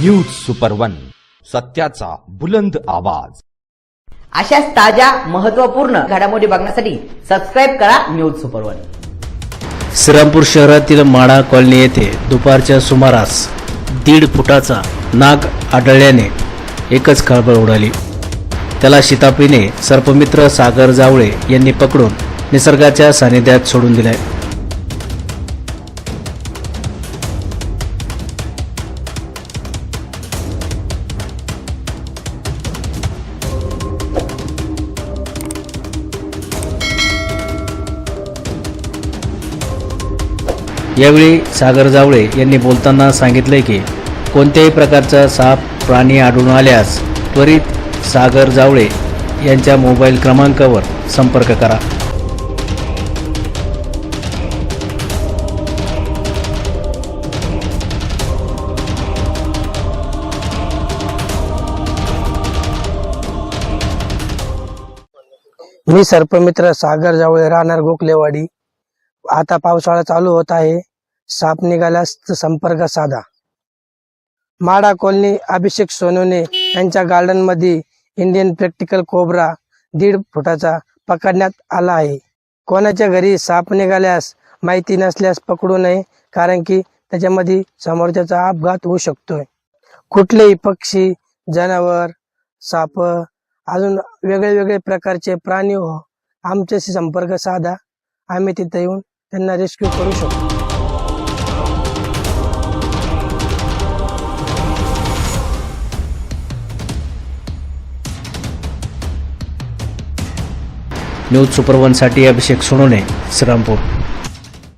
News super one सत्याचा बुलंद आवाज. अशाच ताज्या महत्त्वपूर्ण घडामोडी बघण्यासाठी सबस्क्राईब करा न्यूज सुपर वन श्रीरामपूर शहरातील माडा कॉलनी येथे दुपारच्या सुमारास दीड फुटाचा नाग आढळल्याने एकच खळबळ उडाली. त्याला शितापीने सर्पमित्र सागर जावळे यांनी पकडून निसर्गाच्या सानिध्यात सोडून दिलाय. यावेळी सागर जावळे यांनी बोलताना सांगितले की कोणत्याही प्रकारचा साप प्राणी आढळून आल्यास त्वरित सागर जावळे यांच्या मोबाईल क्रमांकावर संपर्क करा. मी सर्पमित्र सागर जावळे राहणार गोखलेवाडी. आता पावसाळा चालू होत आहे. साप निघाल्यास संपर्क साधा. माडा कॉलनी अभिषेक सोनूने यांच्या गार्डनमध्ये इंडियन प्रॅक्टिकल कोबरा दीड फुटाचा पकडण्यात आला आहे. कोणाच्या घरी साप निघाल्यास माहिती नसल्यास पकडू नये कारण की त्याच्यामध्ये समोरच्याचा अपघात होऊ शकतोय. कुठलेही पक्षी जनावर साप अजून वेगळे वेगळे प्रकारचे प्राणी हो आमच्याशी संपर्क साधा. आम्ही तिथे येऊन त्यांना रेस्क्यू करू शकतो. न्यूज सुपरवनसाठी अभिषेक सोनोने श्रीरामपूर.